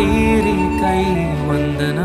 तेरी कई वंदना